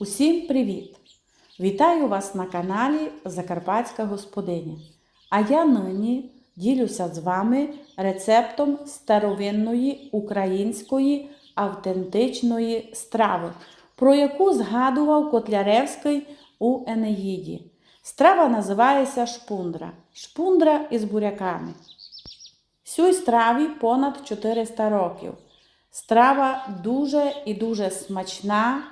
Усім привіт! Вітаю вас на каналі Закарпатська Господиня. А я нині ділюся з вами рецептом старовинної української автентичної страви, про яку згадував Котляревський у Енеїді. Страва називається шпундра. Шпундра із буряками. Сюй страві понад 400 років. Страва дуже і дуже смачна,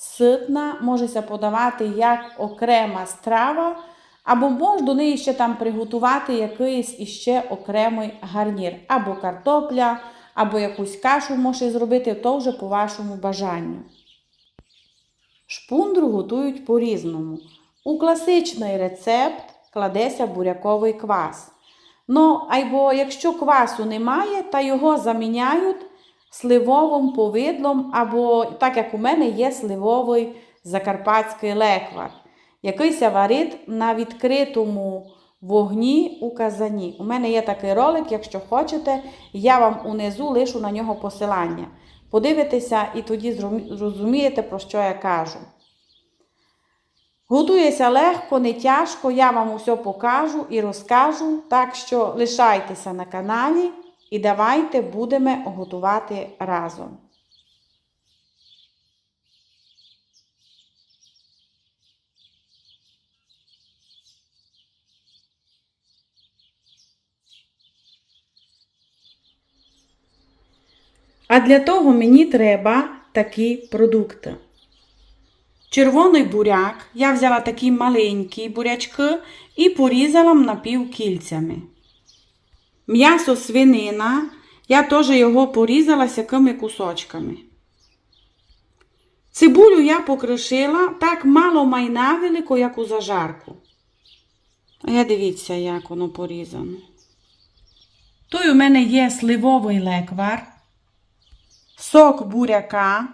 ситна, можеся подавати як окрема страва, або можна до неї ще там приготувати якийсь іще окремий гарнір, або картопля, або якусь кашу можете зробити, то вже по вашому бажанню. Шпундру готують по-різному. У класичний рецепт кладеться буряковий квас. Ну, або якщо квасу немає, та його заміняють сливовим повидлом, або, так як у мене є сливовий закарпатський леквар, якийсь варить на відкритому вогні у казані. У мене є такий ролик, якщо хочете, я вам унизу лишу на нього посилання. Подивитеся і тоді зрозумієте, про що я кажу. Готується легко, не тяжко, я вам усе покажу і розкажу. Так що лишайтеся на каналі і давайте будемо готувати разом. А для того мені треба такі продукти. Червоний буряк. Я взяла такі маленькі бурячки і порізала напівкільцями. М'ясо свинина. Я теж його порізала сякими кусочками. Цибулю я покришила так мало майна велико, як у зажарку. А я дивіться, як воно порізано. Тут у мене є сливовий леквар, сок буряка,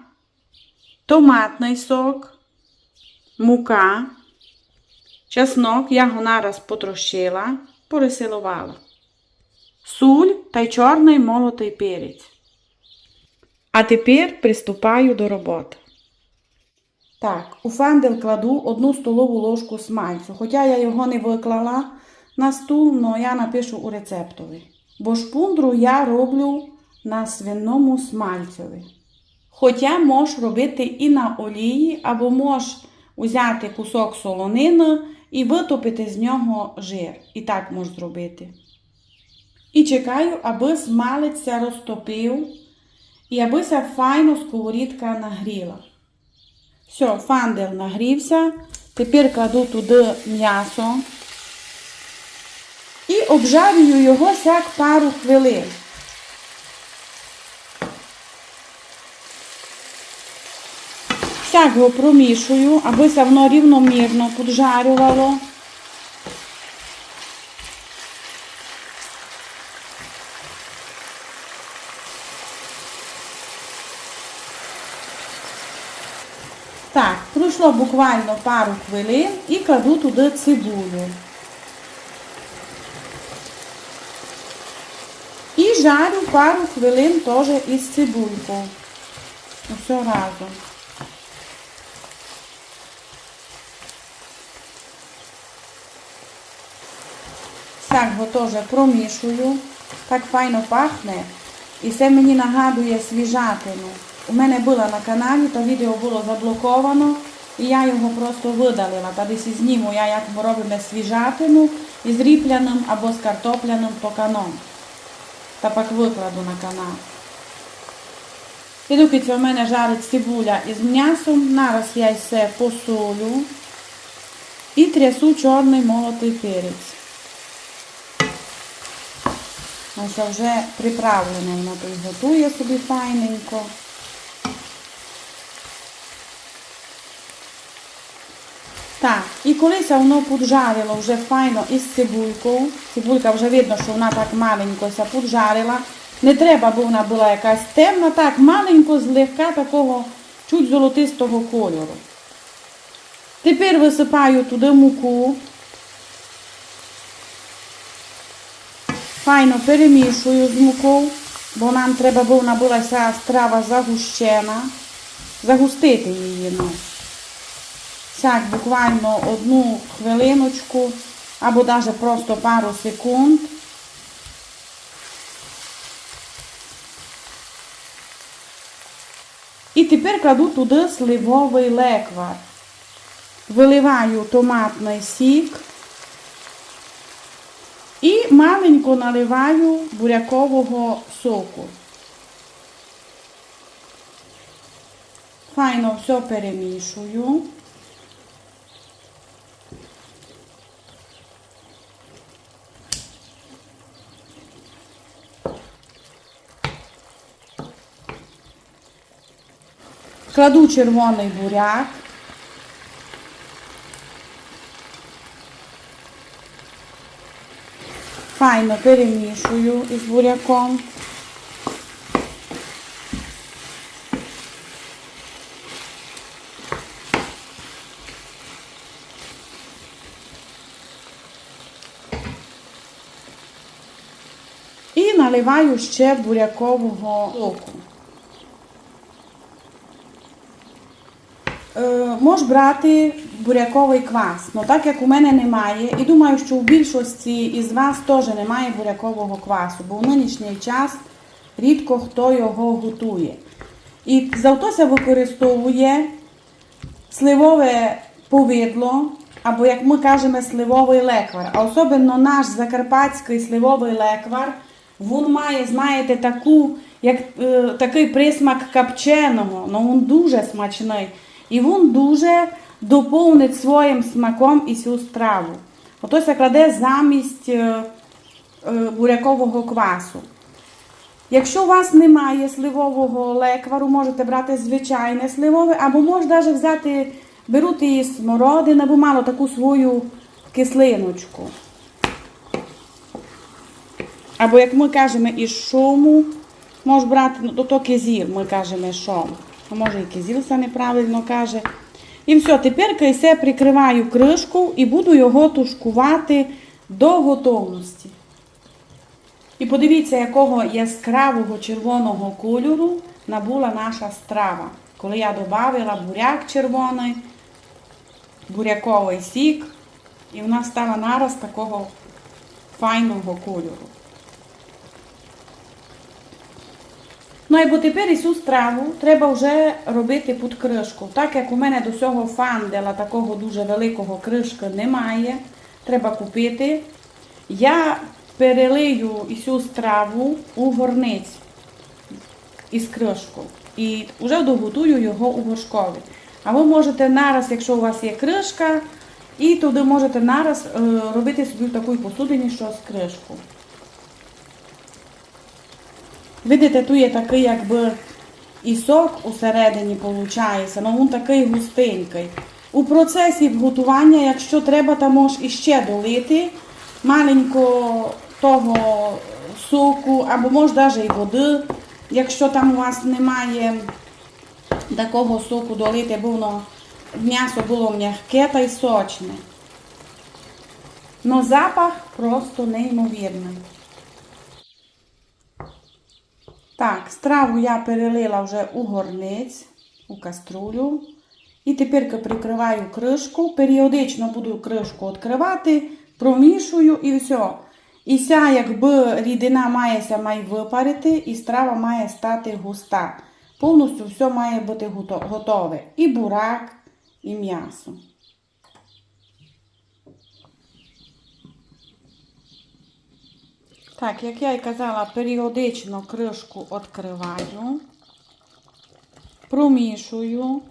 томатний сок, мука, чеснок, я його нараз потрощила, пересилувала. Суль та й чорний молотий перець. А тепер приступаю до роботи. Так, у фандел кладу одну столову ложку смальцю. Хоча я його не виклала на стул, але я напишу у рецептові. Бо шпундру я роблю на свиному смальцеві. Хоча можеш робити і на олії, або можеш взяти кусок солонини і витопити з нього жир. І так можеш зробити. І чекаю, аби смалець розтопив і аби ся файно сковорідка нагріла. Все, фандел нагрівся. Тепер кладу туди м'ясо і обжарюю його сяк пару хвилин. Сяк його промішую, аби воно рівномірно поджарювало. Так, пройшло буквально пару хвилин і кладу туди цибулю. І жарю пару хвилин теж із цибулькою. Усе разом. Так, його теж промішую. Так файно пахне. І це мені нагадує свіжатину. У мене було на каналі, то відео було заблоковано, і я його просто видалила. Та десь зніму я, як ми робимо свіжатину із ріпляним або з картопляним токаном. Та пак викладу на канал. І доки це у мене жарить цибуля із м'ясом, нараз я все посолю і трясу чорний молотий перець. Ось вже приправлене, воно тут готує собі файненько. Так, і коли це воно поджарило вже файно із цибулькою, цибулька вже видно, що вона так маленько ся поджарила. Не треба, бо вона була якась темна, так маленько, злегка такого чуть золотистого кольору. Тепер висипаю туди муку. Файно перемішую з мукою, бо нам треба, бо вона була ця страва загущена. Загустити її. ну. Так, буквально одну хвилиночку або навіть просто пару секунд. І тепер кладу туди сливовий леквар. Виливаю томатний сік і маленько наливаю бурякового соку. Файно все перемішую. Кладу червоний буряк. Файно перемішую із буряком. І наливаю ще бурякового соку. Е, можеш брати буряковий квас. Ну так як у мене немає, і думаю, що у більшості із вас теж немає бурякового квасу, бо в нинішній час рідко хто його готує. І завтося використовує сливове повидло, або, як ми кажемо, сливовий леквар. А особливо наш закарпатський сливовий леквар, він має, знаєте, таку, як, е, такий присмак капченого, ну він дуже смачний. І він дуже доповнить своїм смаком і цю страву. Отося кладе замість е, е, бурякового квасу. Якщо у вас немає сливового леквару, можете брати звичайне сливове, або можете навіть взяти, беруть і смородину, або мало таку свою кислиночку. Або, як ми кажемо, із шуму, можеш брати, ну, то, то кизіл, ми кажемо шом. А може і кизіл це неправильно каже. І все, тепер все прикриваю кришку і буду його тушкувати до готовності. І подивіться, якого яскравого червоного кольору набула наша страва. Коли я додавила буряк червоний, буряковий сік, і вона стала нараз такого файного кольору. Ну і бо тепер цю страву треба вже робити під кришку. Так як у мене до цього фандела такого дуже великого кришки немає, треба купити. Я перелию цю страву у горниць із кришку. І вже доготую його у горшкові. А ви можете нараз, якщо у вас є кришка, і туди можете нараз е, робити собі в такій посудині, що з кришку. Видите, тут є такий якби і сок усередині виходить, але він такий густенький. У процесі готування, якщо треба, то можеш іще долити маленько того соку, або може навіть і води, якщо там у вас немає такого соку долити, бо воно м'ясо було м'яке та й сочне. Но запах просто неймовірний. Так, страву я перелила вже у горниць, у каструлю. І тепер прикриваю кришку. Періодично буду кришку відкривати, промішую і все. І ця, якби рідина мається має випарити, і страва має стати густа. Повністю все має бути готове. І бурак, і м'ясо. Так, як я і казала, періодично кришку відкриваю, промішую.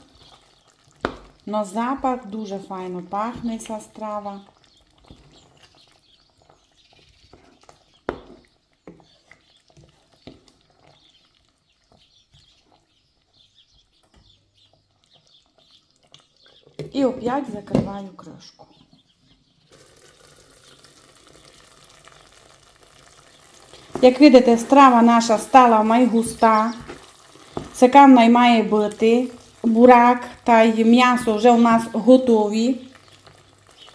Но запах дуже файно пахне ця страва. І опять закриваю кришку. Як видите, страва наша стала майгуста. Секавна й має бути. Бурак та й м'ясо вже у нас готові.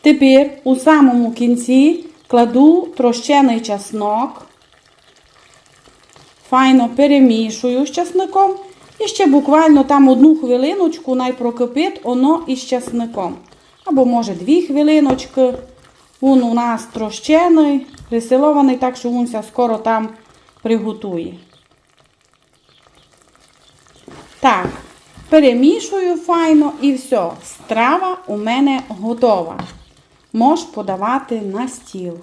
Тепер у самому кінці кладу трощений чеснок. Файно перемішую з чесником. І ще буквально там одну хвилиночку най прокипить воно із чесником. або може дві хвилиночки. Він у нас трощений, присилований, так що Унся скоро там приготує. Так, перемішую файно і все. Страва у мене готова. Можеш подавати на стіл.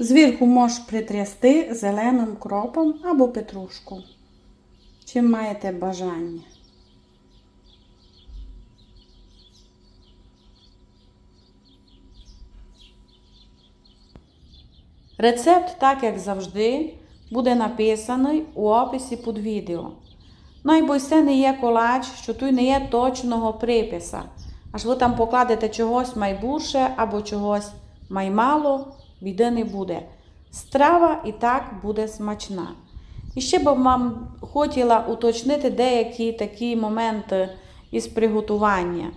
Звірку можеш притрясти зеленим кропом або петрушку. Чим маєте бажання. Рецепт, так як завжди, буде написаний у описі під відео. Найбо це не є колач, що тут не є точного приписа. Аж ви там покладете чогось майбурше або чогось маймало, біди не буде. Страва і так буде смачна. І ще б вам хотіла уточнити деякі такі моменти із приготування.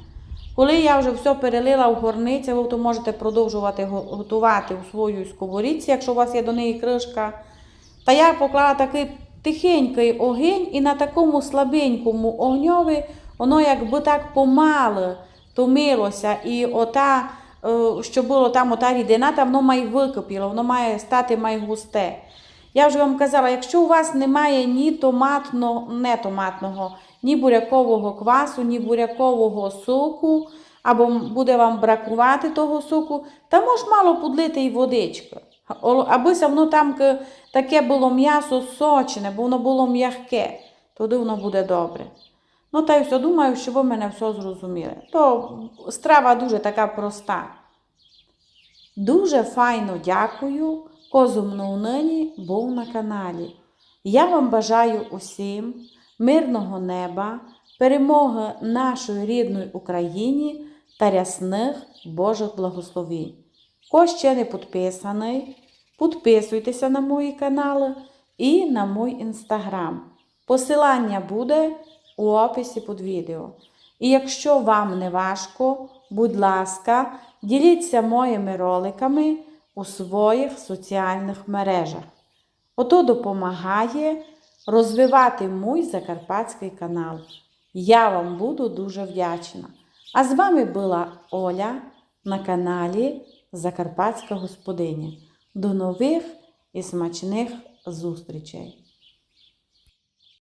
Коли я вже все перелила в горниці, ви то можете продовжувати готувати у своїй сковорідці, якщо у вас є до неї кришка. Та я поклала такий тихенький огінь і на такому слабенькому огньові воно якби так помало томилося. І ота, що було там ота рідина, та воно має википіло, воно має стати має густе. Я вже вам казала, якщо у вас немає ні томатного, не томатного, ні бурякового квасу, ні бурякового соку, або буде вам бракувати того соку, та можеш мало подлити і водички. О- Аби воно там таке було м'ясо сочне, бо воно було м'яке, тоді воно буде добре. Ну, та й все, думаю, що ви мене все зрозуміли. То страва дуже така проста. Дуже файно дякую, козумно нині був на каналі. Я вам бажаю усім мирного неба, перемоги нашої рідної Україні та рясних Божих благословень. Хто ще не підписаний, підписуйтеся на мої канали і на мій інстаграм. Посилання буде у описі під відео. І якщо вам не важко, будь ласка, діліться моїми роликами у своїх соціальних мережах. Ото допомагає розвивати мій закарпатський канал. Я вам буду дуже вдячна. А з вами була Оля на каналі Закарпатська Господиня. До нових і смачних зустрічей!